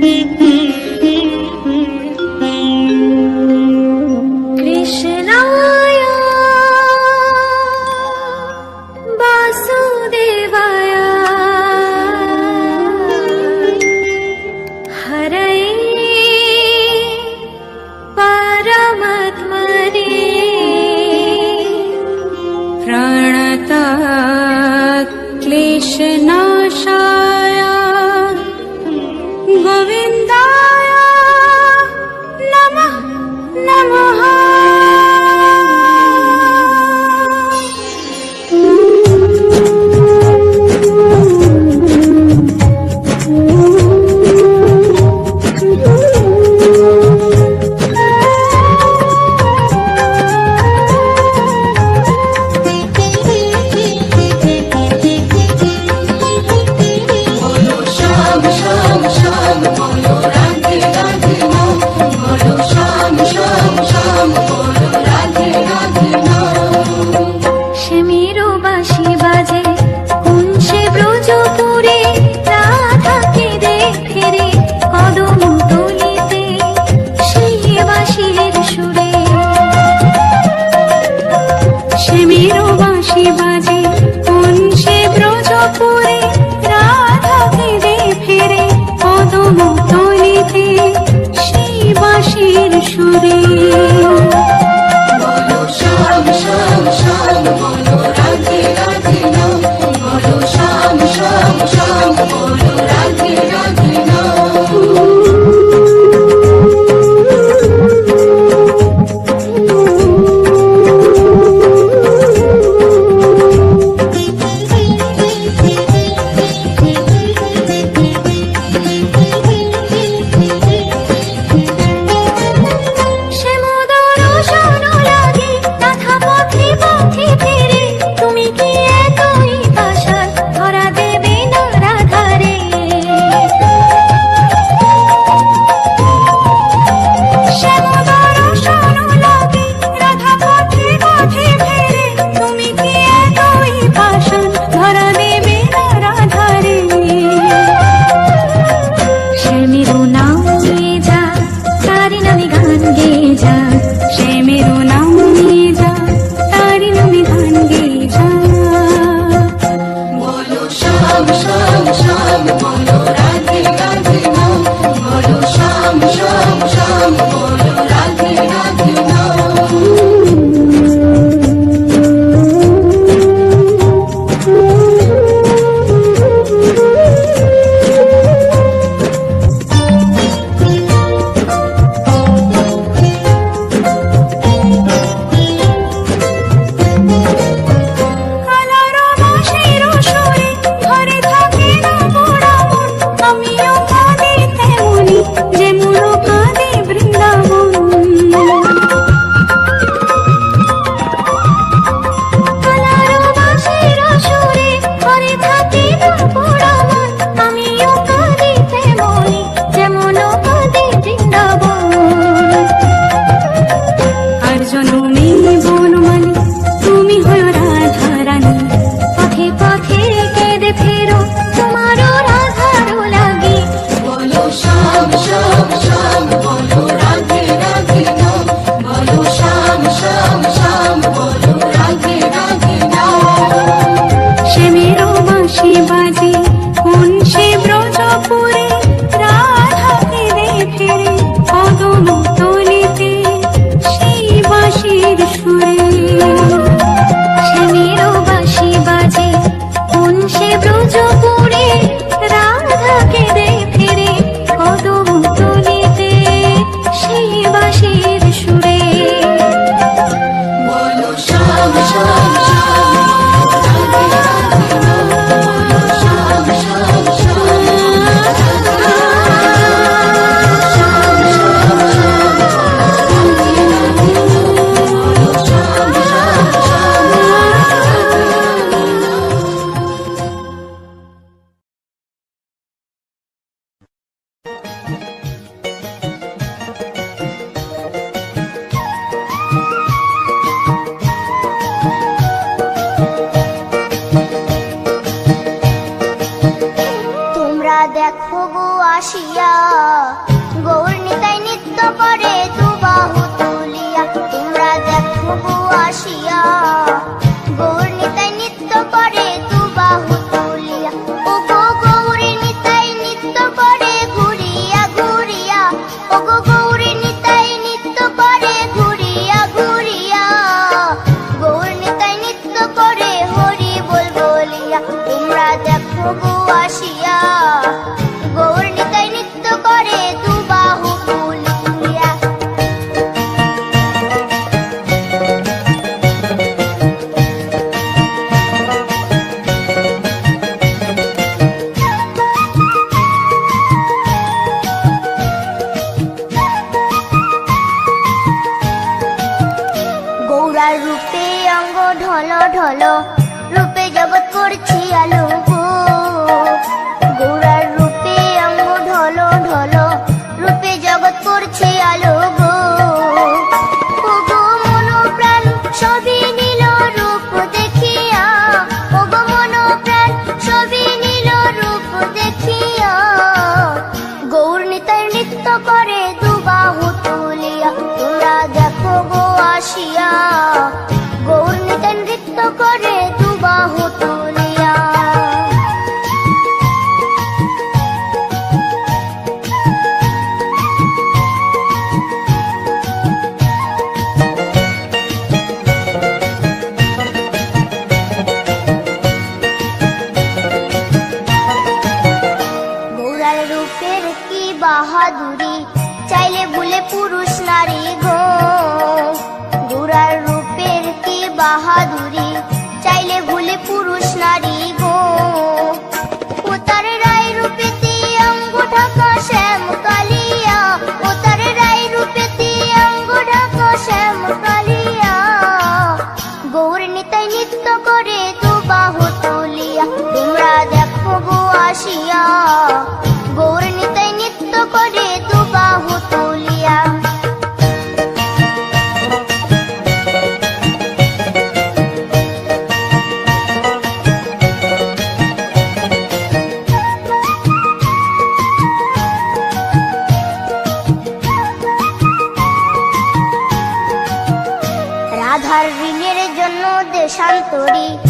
Thank you. Gauri যার রূপে অঙ্গ ঢল ঢল রূপে জগৎ করছি আলো। बहादुरी चाहले भूले पुरुष नारी Sao?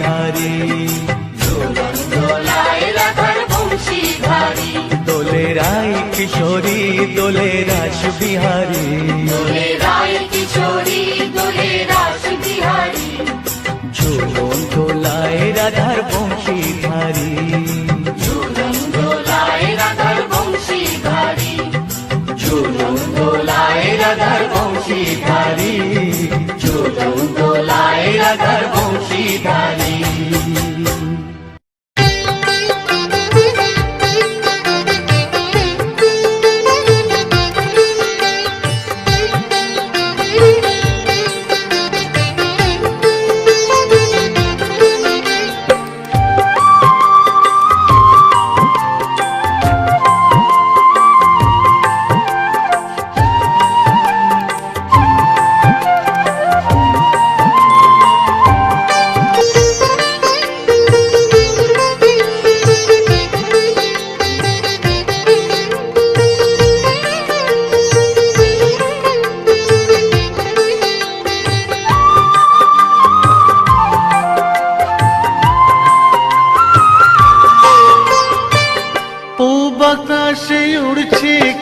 বংশীধারী দুলন দোলায় রাধার বংশীধারী দোলে রায় কিশোরী দোলে রাস বিহারী। দোলে রায় কিশোরী দোলে রাস বিহারী। ঝোলো দোলায় রাধার বংশীধারী দুলন দোলায় রাধার বংশীধারী ঝুলন দোলায় রাধার বংশীধারী ঝুলন দোলায় রাধার পূব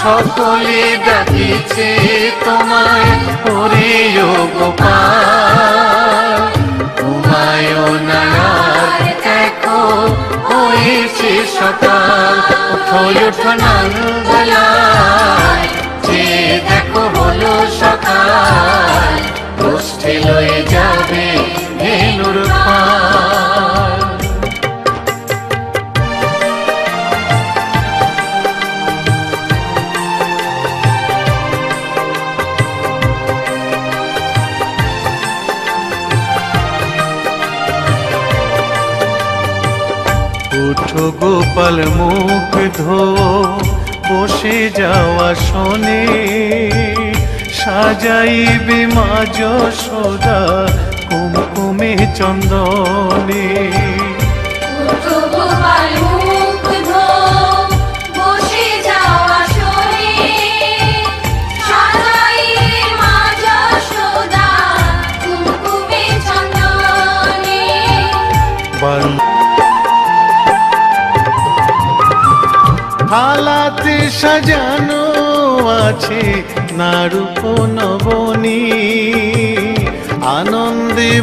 সকলে ডাকিছে তোমায় ও গোপাল। ঘুমায়ও না, আর দেখো হয়েছে সকাল। ওঠো ওঠো নাঙ্গলায় যে দেখো হলো সকাল। গোষ্ঠী লয়ে যাবে ধেনুর গোপাল মুখ ধো বসে যাওয়া শোনে। সাজাইবে মা যশোদা কুমকুমে চন্দনে।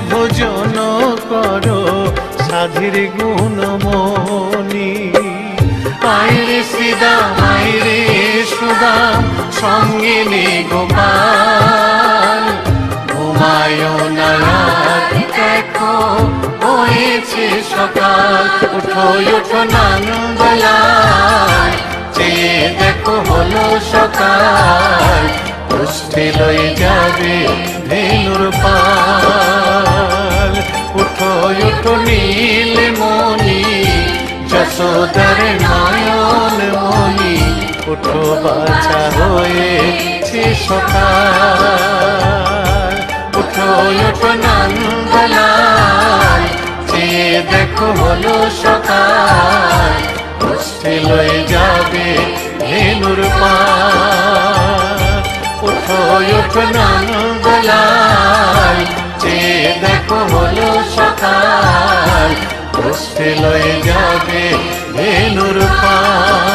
ভোজন করো সাধীর গুণমণি আইরে শ্রীদাম আইরে সুদাম সঙ্গে নে গোপাল ঘুমায় না দেখো, হয়েছে সকাল। উঠো উঠো নানবেলায়। চেয়ে দেখো হলো সকাল। পুষ্ঠে লয়ে যাবে ধেনুর পাল। উঠো, নীল মনি যশোদার নয়ন মনি উঠো বাছা হয়েছে সকাল। উঠো উঠো নন্দলাল চেয়ে দেখো হলো সকাল পুষ্ঠে লয়ে যাবে ধেনুর পাল। উঠো উঠো নন্দলাল চেয়ে দেখো হলো সকাল বসতে লয়ে যাবে পাল।